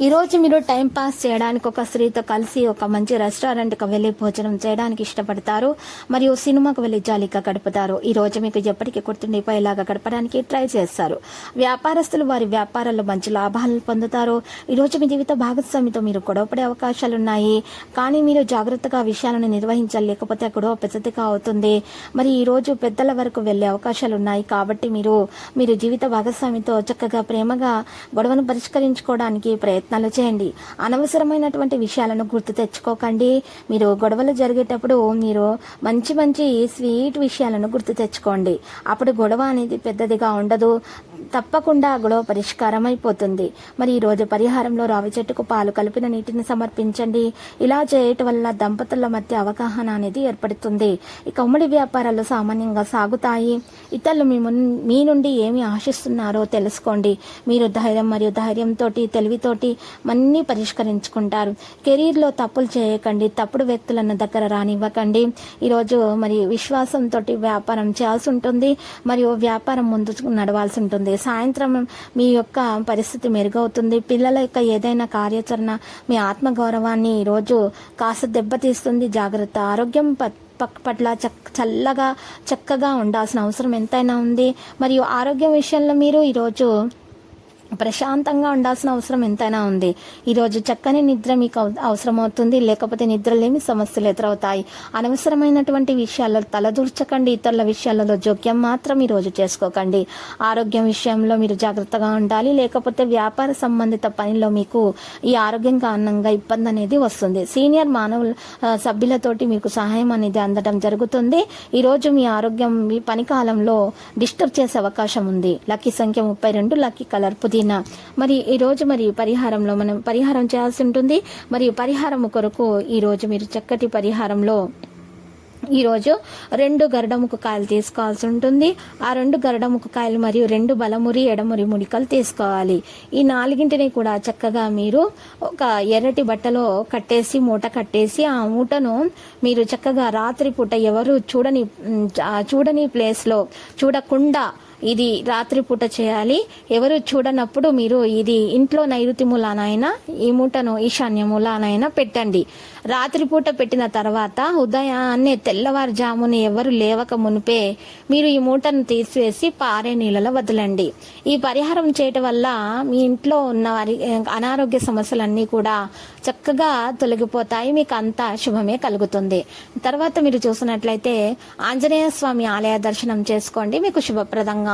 ఈరోజు మీరు time pass చేయడానికి ఒక స్త్రీతో కలిసి ఒక మంచి రెస్టారెంట్కి వెళ్ళి భోజనం చేయడానికి ఇష్టపడతారు. మరియు సినిమాకు వెళ్ళి జాలీగా గడుపుతారు. ఈ రోజు మీకు ఎప్పటికీ గుర్తుండిపోయేలాగా గడపడానికి ట్రై చేస్తారు. వ్యాపారస్తులు వారి వ్యాపారాల్లో మంచి లాభాలను పొందుతారు. ఈరోజు మీ జీవిత భాగస్వామితో మీరు గొడవపడే అవకాశాలు ఉన్నాయి కానీ మీరు జాగ్రత్తగా విషయాలను నిర్వహించాలి. లేకపోతే గొడవ పెద్దదిగా అవుతుంది. మరి ఈరోజు పెద్దల వరకు వెళ్ళే అవకాశాలు ఉన్నాయి కాబట్టి మీరు మీరు జీవిత భాగస్వామితో చక్కగా ప్రేమగా గొడవను పరిష్కరించుకోవడానికి ప్రయత్నం ప్రయత్నాలు చేయండి. అనవసరమైనటువంటి విషయాలను గుర్తు తెచ్చుకోకండి. మీరు గొడవలు జరిగేటప్పుడు మీరు మంచి మంచి స్వీట్ విషయాలను గుర్తు తెచ్చుకోండి. అప్పుడు గొడవ అనేది పెద్దదిగా ఉండదు. తప్పకుండా గొడవ పరిష్కారం అయిపోతుంది మరి ఈ రోజు పరిహారంలో రావి చెట్టుకు పాలు కలిపిన నీటిని సమర్పించండి. ఇలా చేయటం వల్ల దంపతుల మధ్య అవగాహన అనేది ఏర్పడుతుంది. ఇక ఉమ్మడి వ్యాపారాలు సామాన్యంగా సాగుతాయి. ఇతరులు మీ మీ నుండి ఏమి ఆశిస్తున్నారో తెలుసుకోండి. మీరు ధైర్యం మరియు ధైర్యంతో తెలివితోటి అన్నీ పరిష్కరించుకుంటారు. కెరీర్లో తప్పులు చేయకండి. తప్పుడు వ్యక్తులను దగ్గర రానివ్వకండి. ఈరోజు మరి విశ్వాసంతో వ్యాపారం చేయాల్సి ఉంటుంది. మరియు వ్యాపారం ముందు నడవాల్సి ఉంటుంది. సాయంత్రం మీ యొక్క పరిస్థితి మెరుగవుతుంది. పిల్లల యొక్క ఏదైనా కార్యాచరణ మీ ఆత్మగౌరవాన్ని ఈరోజు కాస్త దెబ్బతీస్తుంది. జాగ్రత్త. ఆరోగ్యం ప- పట్ల చక్ చల్లగా చక్కగా ఉండాల్సిన అవసరం ఎంతైనా ఉంది. మరియు ఆరోగ్యం విషయంలో మీరు ఈరోజు ప్రశాంతంగా ఉండాల్సిన అవసరం ఎంతైనా ఉంది. ఈరోజు చక్కని నిద్ర మీకు అవసరం అవసరమవుతుంది. లేకపోతే నిద్రలేమి సమస్యలు ఎదురవుతాయి. అనవసరమైనటువంటి విషయాల్లో తలదూర్చకండి. ఇతరుల విషయాలలో జోక్యం మాత్రం ఈరోజు చేసుకోకండి. ఆరోగ్యం విషయంలో మీరు జాగ్రత్తగా ఉండాలి. లేకపోతే వ్యాపార సంబంధిత పనిలో మీకు ఈ ఆరోగ్యం కారణంగా ఇబ్బంది అనేది వస్తుంది. సీనియర్ మానవుల సభ్యులతోటి మీకు సహాయం అనేది అందడం జరుగుతుంది. ఈరోజు మీ ఆరోగ్యం మీ పని కాలంలో డిస్టర్బ్ చేసే అవకాశం ఉంది. లక్కీ సంఖ్య ముప్పై రెండు లక్కీ కలర్ పుదీనా మరి ఈ రోజు మరి పరిహారంలో మనం పరిహారం చేయాల్సి ఉంటుంది. మరియు పరిహారం కొరకు ఈ రోజు మీరు చక్కటి పరిహారంలో ఈరోజు రెండు గరడముకు కాయలు తీసుకోవాల్సి ఉంటుంది. ఆ రెండు గరడముకు కాయలు మరియు రెండు బలమురి ఎడమురి ముడికలు తీసుకోవాలి. ఈ నాలుగింటిని కూడా చక్కగా మీరు ఒక ఎర్రటి బట్టలో కట్టేసి మూట కట్టేసి ఆ మూటను మీరు చక్కగా రాత్రిపూట ఎవరు చూడని చూడని ప్లేస్లో చూడకుండా ఇది రాత్రిపూట చేయాలి. ఎవరు చూడనప్పుడు మీరు ఇది ఇంట్లో నైరుతి మూలానైనా ఈ మూటను ఈశాన్య మూలానైనా పెట్టండి. రాత్రిపూట పెట్టిన తర్వాత ఉదయాన్నే తెల్లవారుజామున ఎవరు లేవక మునిపే మీరు ఈ మూటను తీసివేసి పారే నీళ్ళలో వదలండి. ఈ పరిహారం చేయటం వల్ల మీ ఇంట్లో ఉన్న వారి అనారోగ్య సమస్యలన్నీ కూడా చక్కగా తొలగిపోతాయి. మీకు అంతా శుభమే కలుగుతుంది. తర్వాత మీరు చూసినట్లయితే ఆంజనేయ స్వామి ఆలయ దర్శనం చేసుకోండి. మీకు శుభప్రదంగా